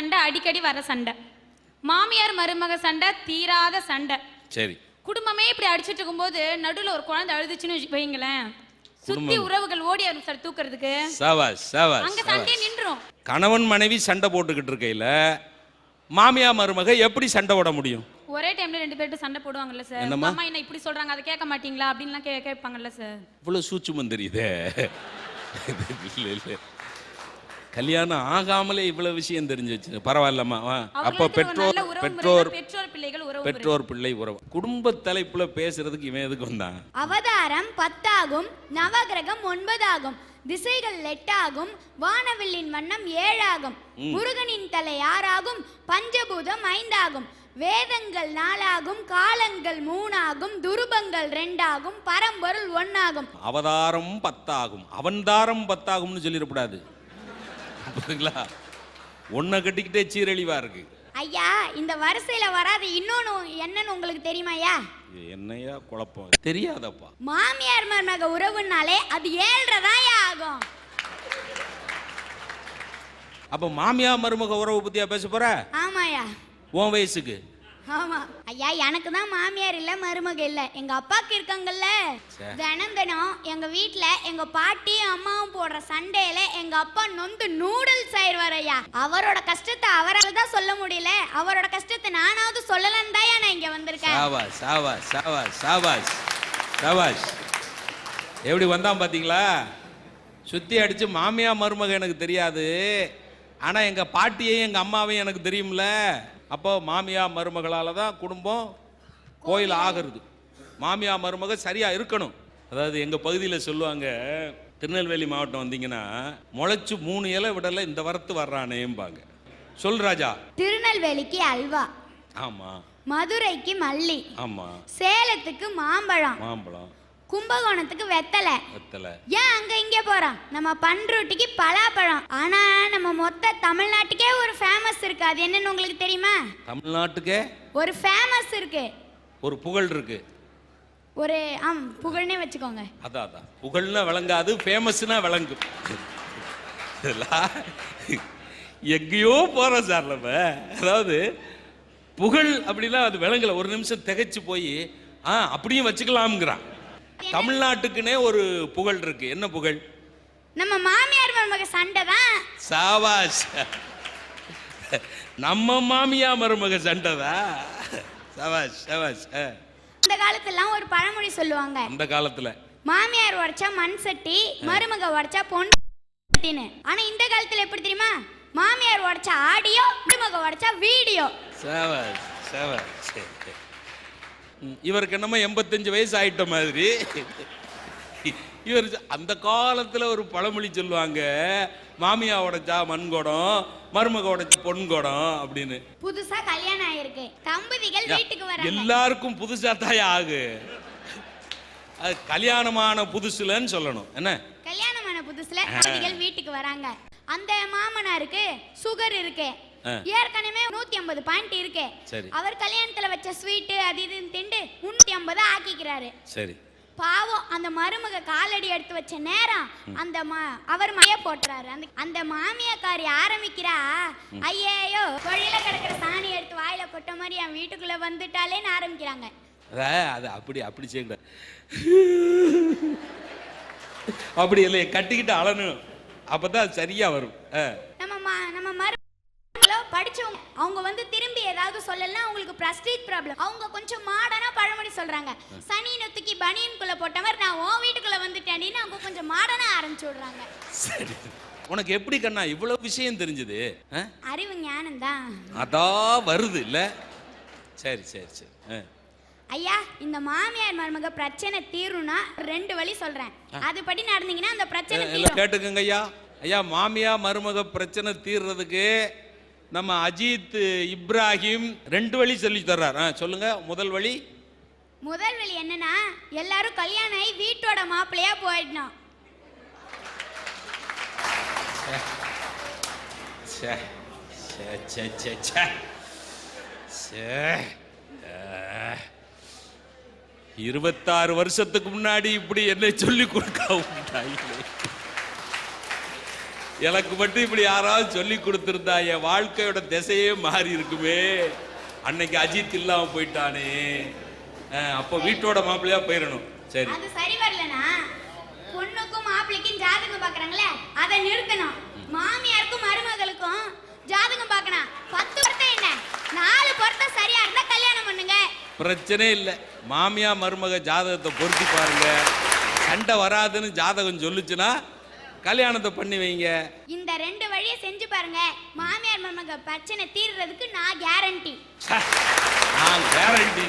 சண்டை அடிக்கடி வர சண்டை. மாமியார் மருமக சண்டை தீராத சண்டை. சரி. குடும்பமே இப்படி அடிச்சிட்டு இருக்கும்போது நடுவுல ஒரு குழந்தை அழுதுச்சுன்னு வைங்களேன் சுத்தி. உறவுகள் ஓடி வரும் சார் தூக்குறதுக்கு. சவாஸ் சவாஸ் அங்க சண்டை நின்றும். கணவன் மனைவி சண்டை போட்டுக்கிட்டு இருக்கையில மாமியா மருமக எப்படி சண்டை போட முடியும்? ஒரே டைம்ல ரெண்டு பேர்ட்டு சண்டை போடுவாங்கல்ல சார்? அம்மா என்ன இப்படி சொல்றாங்க? அதை கேட்க மாட்டீங்களா? அப்படின்லாம் கேட்பாங்கல்ல சார். இவ்வளவு சூட்சுமம் தெரியுதே. இல்ல இல்ல. கல்யாணம் ஆகாமலே இவ்வளவு விஷயம் தெரிஞ்சு வச்சு பரவாயில்லம்மா வா. அப்போ பெற்றோர் பெற்றோர் முறையில பெற்றோர் பிள்ளைகள் உறவு முறை. பெற்றோர் பிள்ளை உறவு. குடும்ப தலைப்புல பேசுறதுக்கு இவன் எதுக்கு வந்தான்? அவதாரம் பத்தாகும் நவகிரகம் ஒன்பதாகும் திசைகள் எட்டாகும் வானவில்லின் வண்ணம் ஏழாகும் முருகனின் தலை ஆறாகும் பஞ்சபூதம் ஐந்தாகும் வேதங்கள் நாலாகும் காலங்கள் மூணாகும் துருபங்கள் ரெண்டாகும் பரம்பொருள் ஒன்னாகும். அவதாரம் பத்தாகும். அவன்தாரம் பத்தாகும்னு சொல்லிடக்கூடாது. புரியுதுங்களா? ஒன்றை கட்டிக்கிட்டே சீரழிவா இருக்கு. ஐயா இந்த வரிசையில வராத. இன்னொன்னு என்னன்னு உங்களுக்கு தெரியுமா ஐயா? என்னையா குழப்பம் தெரியாதப்பா. மாமியார் மருமக உறவுனாலே அது ஏழ்ரை தான் ஆகும். அப்ப மாமியா மருமக உறவு பத்தியா பேச போற? ஆமாயா உன் வயசுக்கு? ஆமா. ஐயா எனக்கு தான் மாமியார் இல்ல மருமக இல்ல. எங்க அப்பாக்கு இருக்காங்கல்ல. தினம் தினம் எங்க வீட்ல எங்க பாட்டி அம்மாவும் போடுற சண்டையில எங்க அப்பா நொந்து நூடுல்ஸ் ஆயிடுவார் ஐயா. அவரோட கஷ்டத்தை அவரால் தான் சொல்ல முடியல. அவரோட கஷ்டத்தை நானாவது சொல்லலன்னு தான் நான் இங்க வந்திருக்கேன். சாவாஸ் சாவாஸ் சாவாஸ் சாவாஸ் சாவாஸ் எப்படி வந்தான் பாத்தீங்களா? சுத்தி அடிச்சு மாமியா மருமக எனக்கு தெரியாது. ஆனா எங்க பாட்டியையும் எங்க அம்மாவையும் எனக்கு தெரியும்ல. அப்போ மாமியா மருமகளால தான் குடும்பம் கோயில் ஆகிறது. மாமியா மருமக சரியா இருக்கணும். அதாவது எங்க பகுதியில் சொல்லுவாங்க திருநெல்வேலி மாவட்டம் வந்தீங்கன்னா முளைச்சு மூணு இலை விடல இந்த வரத்து வர்றானேம்பாங்க. சொல் ராஜா. திருநெல்வேலிக்கு அல்வா. ஆமா. மதுரைக்கு மல்லி. ஆமா. சேலத்துக்கு மாம்பழம். மாம்பழம். கும்பகோணத்துக்கு வெத்தலை. வெத்தலை. ஏன் அங்க இங்க போறோம்? நம்ம பண்ருட்டிக்கு பலாப்பழம். ஆனா நம்ம மொத்த தமிழ்நாட்டுக்கே ஒரு ஃபேமஸ் இருக்கு. அது என்னன்னு உங்களுக்கு தெரியுமா? தமிழ்நாட்டுக்கே ஒரு ஃபேமஸ் இருக்கு. ஒரு புகழ் இருக்கு. ஒரு ஆம் புகழ்னே வச்சுக்கோங்க. அதான் அதான். புகழ்னா விளங்காது ஃபேமஸ்னா விளங்கும் எங்கேயோ போறோம் சார் நம்ம. அதாவது புகழ் அப்படின்னா அது விளங்கல. ஒரு நிமிஷம் திகைச்சு போய் ஆ அப்படியும் வச்சுக்கலாம்ங்கிறான். தமிழ்நாட்டுக்குன்னே ஒரு புகழ் இருக்கு. என்ன புகழ்? நம்ம மாமியார் மருமக சண்டை தான். சாவாஸ் நம்ம மாமியா மருமக சண்டைதா சவாஸ் சவாஸ் ஆ. அந்த காலத்துலலாம் ஒரு பழமொழி சொல்லுவாங்க. அந்த காலத்துல. மாமியார் உடைச்சா மண் சட்டி மருமக உடைச்சா பொன் சட்டின்னு. ஆனா இந்த காலத்துல எப்படி தெரியுமா? மாமியார் உடைச்சா ஆடியோ மருமக உடைச்சா வீடியோ. சவாஸ் சவாஸ் சரி, சரி. ம், இவருக்கு என்னமோ எண்பத்தஞ்சு வயசு ஆயிட்ட மாதிரி. இவர் அந்த காலத்துல ஒரு பழமொழி சொல்லுவாங்க மாமியா உடைச்சா மண் குடம் மருமக உடைச்சா பொன் குடம் அப்படின்னு. புதுசா கல்யாணம் ஆயிருக்கு. தம்பதிகள் வீட்டுக்கு வராங்க. எல்லாருக்கும் புதுசா தாயா ஆகு. அது கல்யாணமான புதுசுலன்னு சொல்லணும். என்ன? கல்யாணமான புதுசுல தம்பதிகள் வீட்டுக்கு வராங்க. அந்த மாமனாருக்கு சுகர் இருக்கு. ஏற்கனவே நூத்தி ஐம்பது பாயிண்ட் இருக்கு. சரி. அவர் கல்யாணத்துல வச்ச ஸ்வீட் அது இதுன்னு திண்டு முன்னூத்தி ஐம்பது ஆக்கிக்கிறாரு. சரி. பாவம் அந்த மருமக காலடி எடுத்து வச்ச நேரம் அந்த அவர் மைய போட்டுறாரு. அந்த அந்த மாமியாக்காரி ஆரம்பிக்கிறா ஐயேயோ வழியில கிடக்குற சாணி எடுத்து வாயில கொட்ட மாதிரி என் வீட்டுக்குள்ள வந்துட்டாலேன்னு ஆரம்பிக்கிறாங்க. அத அப்படி அப்படி செய்யக்கூடாது அப்படி இல்லை கட்டிக்கிட்டு அழணும். அப்பதான் சரியா வரும். நம்ம நம்ம மருமகளோ படிச்சவங்க அவங்க வந்து திரும்பி ஏதாவது சொல்லலாம் அவங்களுக்கு பிரஸ்டீஜ் ப்ராப்ளம் அவங்க கொஞ்சம் பழமொழி சொல்றாங்க. சனி நொத்துக்கி பனியனுக்குள்ள போட்டவர் நான் உன் வீட்டுக்குள்ள வந்துட்டேன்னு அவங்க கொஞ்சம் மாடனா ஆரம்பிச்சு விடுறாங்க. சரி. உனக்கு எப்படி கண்ணா? இவ்வளவு விஷயம் தெரிஞ்சது? அறிவு ஞானம் தான். அதான் வருது இல்ல? சரி சரி சரி. ஐயா இந்த மாமியார் மருமக பிரச்சனை தீரும்னா ரெண்டு வழி சொல்றேன். அதுபடி நடந்தீங்கன்னா அந்த பிரச்சனை தீரும். கேட்டுக்கங்க ஐயா. ஐயா மாமியா மருமக பிரச்சனை தீர்றதுக்கு நம்ம அஜித் இப்ராஹிம் ரெண்டு வழி சொல்லி தர்றார். சொல்லுங்க. முதல் வழி முதல் வழி என்னன்னா எல்லாரும் கல்யாணம் ஆகி வீட்டோட மாப்பிள்ளையா போயிடணும். இருபத்தாறு வருஷத்துக்கு முன்னாடி இப்படி என்ன சொல்லி கொடுக்க எனக்கு மட்டும் இப்படி யாராவது சொல்லி கொடுத்துருந்தா என் வாழ்க்கையோட திசையே மாறி இருக்குமே. அன்னைக்கு அஜித் இல்லாம போயிட்டானே. அப்போ வீட்டோட மாப்பிள்ளையா போயிடணும் சரி. அது சரி வரலனா பொண்ணுக்கும் மாப்பிள்ளைக்கும் ஜாதகம் பார்க்கறாங்களே அதை நிறுத்தணும். மாமியாருக்கும் மருமகளுக்கும் ஜாதகம் பார்க்கணும் பத்து பொருத்தம் என்ன? நாலு பொருத்தம் சரியா இருந்தா கல்யாணம் பண்ணுங்க. பிரச்சனை இல்லை. மாமியா மருமக ஜாதகத்தை பொருத்தி பாருங்க. சண்டை வராதுன்னு ஜாதகம் சொல்லுச்சுன்னா கல்யாணத்தை பண்ணி வைங்க. இந்த ரெண்டு வழியை செஞ்சு பாருங்க. மாமியார் மருமக பிரச்சனை தீர்றதுக்கு நான் கேரண்டி நான் கேரண்டி